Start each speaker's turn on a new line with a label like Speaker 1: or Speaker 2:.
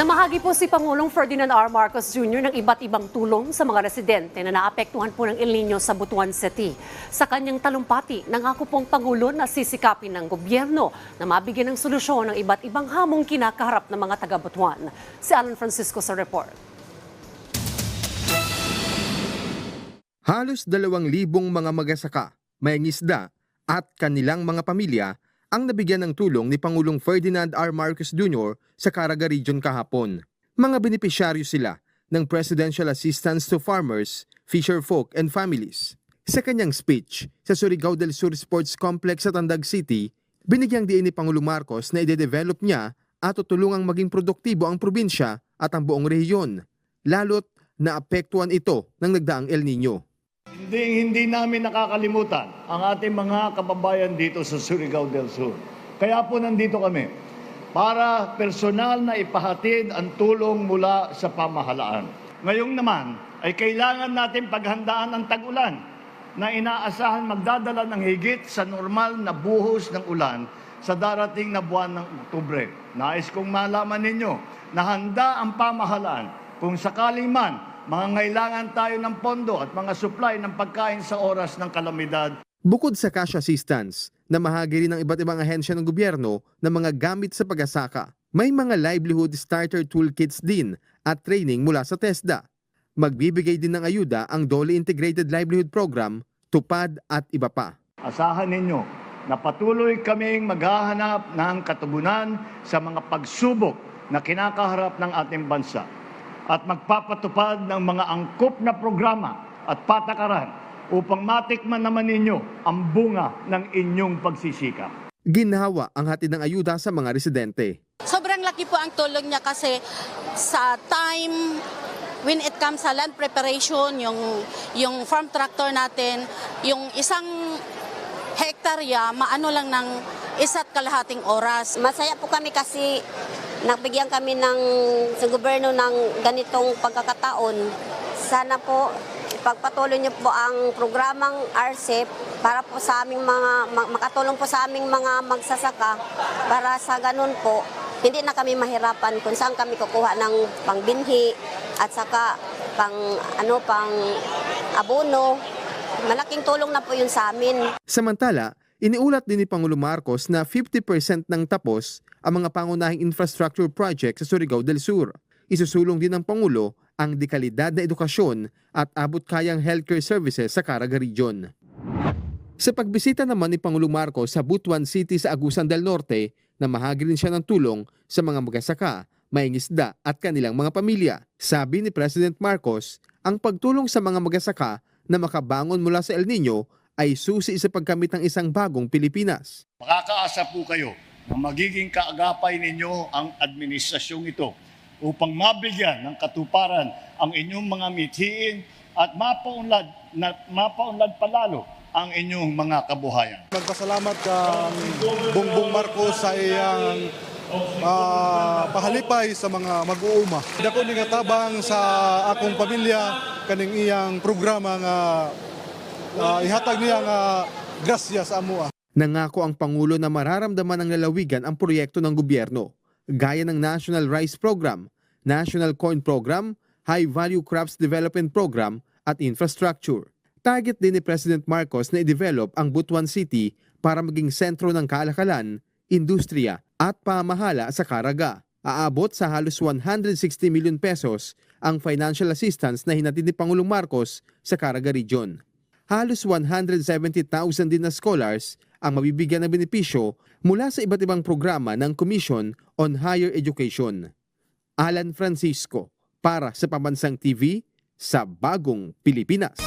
Speaker 1: Namahagi po si Pangulong Ferdinand R. Marcos Jr. ng iba't ibang tulong sa mga residente na naapektuhan po ng El Nino sa Butuan City. Sa kanyang talumpati, nangako pong Pangulo na sisikapin ng gobyerno na mabigyan ng solusyon ng iba't ibang hamong kinakaharap ng mga taga-Butuan. Si Alan Francisco sa report.
Speaker 2: Halos dalawang libong mga magasaka, may ngisda at kanilang mga pamilya ang nabigyan ng tulong ni Pangulong Ferdinand R. Marcos Jr. sa Caraga Region kahapon. Mga benepisyaryo sila ng Presidential Assistance to Farmers, Fisherfolk and Families. Sa kanyang speech sa Surigao del Sur Sports Complex sa Tandag City, binigyang diin ni Pangulong Marcos na ide-develop niya at tutulungang maging produktibo ang probinsya at ang buong rehiyon, lalo't naapektuhan ito ng nagdaang El Nino.
Speaker 3: Hindi, hindi namin nakakalimutan ang ating mga kababayan dito sa Surigao del Sur. Kaya po nandito kami para personal na ipahatid ang tulong mula sa pamahalaan. Ngayong naman ay kailangan natin paghandaan ang tag-ulan na inaasahan magdadala ng higit sa normal na buhos ng ulan sa darating na buwan ng Oktubre. Nais kong malaman ninyo na handa ang pamahalaan kung sakaling man mangangailangan tayo ng pondo at mga supply ng pagkain sa oras ng kalamidad.
Speaker 2: Bukod sa cash assistance, namahagi rin ng iba't ibang ahensya ng gobyerno ng mga gamit sa pag-asaka. May mga livelihood starter toolkits din at training mula sa TESDA. Magbibigay din ng ayuda ang Dole Integrated Livelihood Program, TUPAD at iba pa.
Speaker 3: Asahan ninyo na patuloy kaming maghahanap ng katugunan sa mga pagsubok na kinakaharap ng ating bansa at magpapatupad ng mga angkop na programa at patakaran upang matikman naman ninyo ang bunga ng inyong pagsisikap.
Speaker 2: Ginhawa ang hatid ng ayuda sa mga residente.
Speaker 4: Sobrang laki po ang tulong niya kasi sa time when it comes sa land preparation, yung, yung farm tractor natin, yung isang hektarya, maano lang ng isa't kalahating oras.
Speaker 5: Masaya po kami kasi nagbigyan kami ng sa gobyerno ng ganitong pagkakataon. Sana po ipagpatuloy niyo po ang programang RCEP para po sa aming mga ma- makatulong po sa aming mga magsasaka para sa ganun po hindi na kami mahirapan kung saan kami kukuha ng pangbinhi at saka pang ano pang abono. Malaking tulong na po yun sa amin.
Speaker 2: Samantala, iniulat din ni Pangulo Marcos na 50% ng tapos ang mga pangunahing infrastructure project sa Surigao del Sur. Isusulong din ng Pangulo ang dekalidad na edukasyon at abot kayang healthcare services sa Caraga Region. Sa pagbisita naman ni Pangulo Marcos sa Butuan City sa Agusan del Norte, namahagi rin siya ng tulong sa mga magasaka, mayngisda at kanilang mga pamilya. Sabi ni President Marcos, ang pagtulong sa mga magasaka na makabangon mula sa El Nino ay susi sa pagkamit ng isang bagong Pilipinas.
Speaker 3: Makakaasa po kayo na magiging kaagapay ninyo ang administrasyong ito upang mabigyan ng katuparan ang inyong mga mithiin at mapaunlad, na, mapaunlad palalo ang inyong mga kabuhayan.
Speaker 6: Nagpasalamat ka Bongbong Marcos sa iyang ah, pahalipay sa mga mag-uuma. Dako ni tabang sa akong pamilya kaning iyang programa nga ah, ihatag niya nga grasya sa amoa.
Speaker 2: Nangako ang Pangulo na mararamdaman ng lalawigan ang proyekto ng gobyerno, gaya ng National Rice Program, National Corn Program, High Value Crops Development Program at infrastructure. Target din ni President Marcos na i-develop ang Butuan City para maging sentro ng kalakalan, industriya at pamahala sa Caraga. Aabot sa halos 160 million pesos ang financial assistance na hinatid ni Pangulong Marcos sa Caraga Region. Halos 170,000 din na scholars ang mabibigyan ng benepisyo mula sa iba't ibang programa ng Commission on Higher Education. Alan Francisco para sa Pambansang TV sa Bagong Pilipinas.